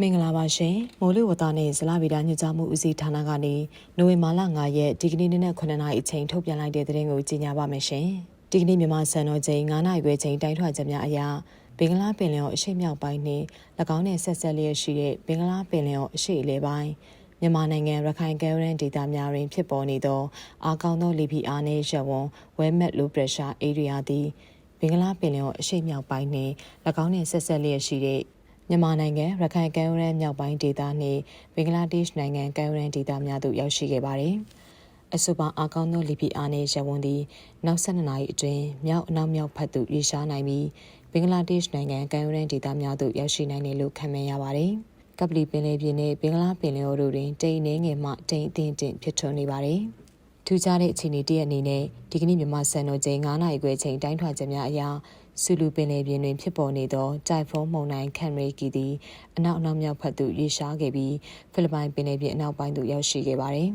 မင်္ဂလာပါရှင်မိုးလေဝသနဲ့ဇလဗီတာညွှန်ကြားမှုဦးစီးဌာနကနေနိုဝင်ဘာလ9ရက်ဒီကနေ့နေ့နဲ့9နာရီအချိန်ထုတ်ပြန်လိုက်တဲ့သတင်းကိုကြီးညာပါမယ်ရှင်ဒီကနေ့မြန်မာစံတော်ချိန်9နာရီခွဲချိန်တိုင်းထွာချက်များအရာဘင်္ဂလားပင်လယ်အော်အရှေ့မြောက်ပိုင်းနှင့်၎င်းနဲ့ဆက်ဆက်လျက်ရှိတဲ့ဘင်္ဂလားပင်လယ်အော်အရှေ့အလယ်ပိုင်းမြန်မာနိုင်ငံရခိုင်ကဲရန်ဒေသများတွင်ဖြစ်ပေါ်နေသောအားကောင်းသောလီပီအားနှင့်ရပ်ဝန်းဝဲမက်လိုပရက်ရှာအေရီယာသည်ဘင်္ဂလားပင်လယ်အော်အရှေ့မြောက်ပိုင်းနှင့်၎င်းနှင့်ဆက်ဆက်လျက်ရှိတဲ့ မြန်မာနိုင်ငံရခိုင်ကမ်းရိုးတန်းမြောက်ပိုင်းဒေသနှင့်ဘင်္ဂလားဒေ့ရှ်နိုင်ငံကမ်းရိုးတန်းဒေသများသို့ရောက်ရှိခဲ့ပါတယ်။အဆိုပါအကောင်းသောလီပီအားနှင့်ရဝန်သည်နောက်၁၂နာရီအတွင်းမြောက်အနောက်မြောက်ဖက်သို့ရွေ့ရှားနိုင်ပြီးဘင်္ဂလားဒေ့ရှ်နိုင်ငံကမ်းရိုးတန်းဒေသများသို့ရောက်ရှိနိုင်တယ်လို့ခန့်မှန်းရပါတယ်။ကပလီပင်လယ်ပြင်နှင့်ဘင်္ဂလားပင်လယ်အော်တို့တွင်တိမ်နှင်းငယ်မှတိမ်အထင်တင်ဖြစ်ထွန်းနေပါတယ်။ ထူးခြားတဲ့အခြေအနေတည့်အနေနဲ့ဒီကနေ့မြန်မာစံတော်ချိန်9နာရီခွဲချိန်တိုင်းထွာချက်များအရာဆူလူပင်လယ်ပြင်တွင်ဖြစ်ပေါ်နေသောတိုင်ဖုန်းမုန်တိုင်းခံရေကီသည်အနောက်အနောက်မြောက်ဘက်သို့ရွေ့ရှားခဲ့ပြီးဖိလစ်ပိုင်ပင်လယ်ပြင်အနောက်ပိုင်းသို့ရောက်ရှိခဲ့ပါသည်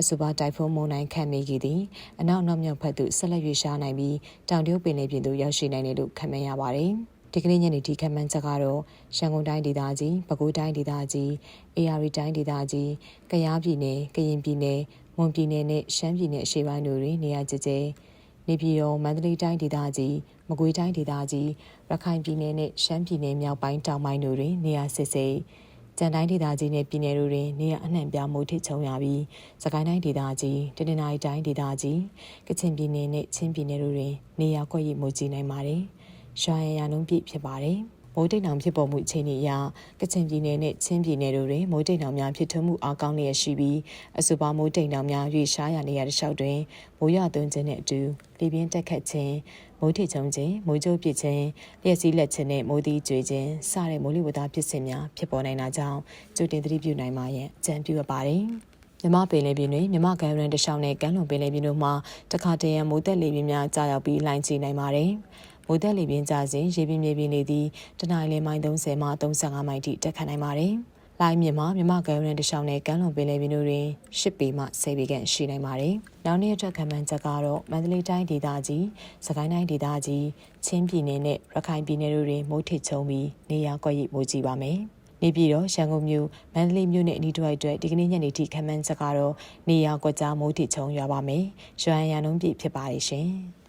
အဆိုပါတိုင်ဖုန်းမုန်တိုင်းခံမေကီသည်အနောက်အနောက်မြောက်ဘက်သို့ဆက်လက်ရွေ့ရှားနိုင်ပြီးတောင်တရုတ်ပင်လယ်ပြင်သို့ရောက်ရှိနိုင်တယ်လို့ခန့်မှန်းရပါတယ်။ဒီကနေ့ညနေဒီခန့်မှန်းချက်ကတော့ရန်ကုန်တိုင်းဒေသကြီး၊ပဲခူးတိုင်းဒေသကြီး၊အေရီတိုင်းဒေသကြီး၊ကယားပြည်နယ်၊ကရင်ပြည်နယ်၊ မွန်ပြည်နယ်နဲ့ရှမ်းပြည်နယ်အရှေ့ပိုင်းတို့တွင်နေရာကျကျနေပြည်တော်မန္တလေးတိုင်းဒေသကြီးမကွေးတိုင်းဒေသကြီးရခိုင်ပြည်နယ်နဲ့ရှမ်းပြည်နယ်မြောက်ပိုင်းတောင်ပိုင်းတို့တွင်နေရာစစ်စိတ်ကြံတိုင်းဒေသကြီးနဲ့ပြည်နယ်တို့တွင်နေရအနှံ့ပြားမှုထိချုံရပြီးစကိုင်းတိုင်းဒေသကြီးတနင်္သာရီတိုင်းဒေသကြီးကချင်ပြည်နယ်နဲ့ချင်းပြည်နယ်တို့တွင်နေရာကွက်ရည်မှုကြီးနိုင်ပါတယ်။ရွာရရနှုံးပြည့်ဖြစ်ပါတယ်။ မိုးတိမ်တောင်ဖြစ်ပေါ်မှုအခြေအနေအရကချင်ပြည်နယ်နဲ့ချင်းပြည်နယ်တို့တွင်မိုးတိမ်တောင်များဖြစ်ထွန်းမှုအားကောင်းလျက်ရှိပြီးအဆိုပါမိုးတိမ်တောင်များရွေ့ရှားရနေရတဲ့လျှောက်တွင်မိုးရွာသွန်းခြင်းနဲ့အတူလေပြင်းတက်ခတ်ခြင်းမိုးထိချုံခြင်းမိုးကြိုးပစ်ခြင်းလျှက်စီးလက်ခြင်းနဲ့မိုးသီးကျွေခြင်းစတဲ့မိုးလေဝသဖြစ်စဉ်များဖြစ်ပေါ်နိုင်တာကြောင့်ကြိုတင်သတိပြုနိုင်မှာရန်အကြံပြုအပ်ပါတယ်မြမပင်လေပြင်းတွင်မြမကမ်းရန်တရှောင်းနဲ့ကမ်းလွန်ပင်လေပြင်းတို့မှာတခါတရံမိုးသက်လေပြင်းများကြာရောက်ပြီးလိုင်းချနိုင်ပါတယ်။ မိုးသက်လေပြင်းကျစဉ်ရေပြင်းမြေပြင်းနေသည့်တနင်္လာနေ့မိုင်30မှ35မိုင်ထိတက်ခတ်နိုင်ပါတယ်။လိုင်းမြင့်မှာမြမကမ်းရန်တရှောင်းနဲ့ကမ်းလွန်ပင်လယ်ပြင်တို့တွင်10ပေမှ10ပေခန့်ရှိနိုင်ပါတယ်။နောက်နေ့အတွက်ခံမှန်းချက်ကတော့မန္တလေးတိုင်းဒေသကြီး၊စကိုင်းတိုင်းဒေသကြီး၊ချင်းပြည်နယ်နဲ့ရခိုင်ပြည်နယ်တို့တွင်မိုးထစ်ချုံပြီးနေရာကွက်ရိပ်မိုးကြီးပါမယ်။နေပြည်တော်ရန်ကုန်မြို့မန္တလေးမြို့နဲ့အနီးတစ်ဝိုက်အတွက်ဒီကနေ့ညနေထိခန့်မှန်းချက်ကတော့နေရာကွက်ကြားမိုးထစ်ချုံရွာပါမယ်။ရွှမ်းရန်နှုံးပြည့်ဖြစ်ပါရဲ့ရှင်။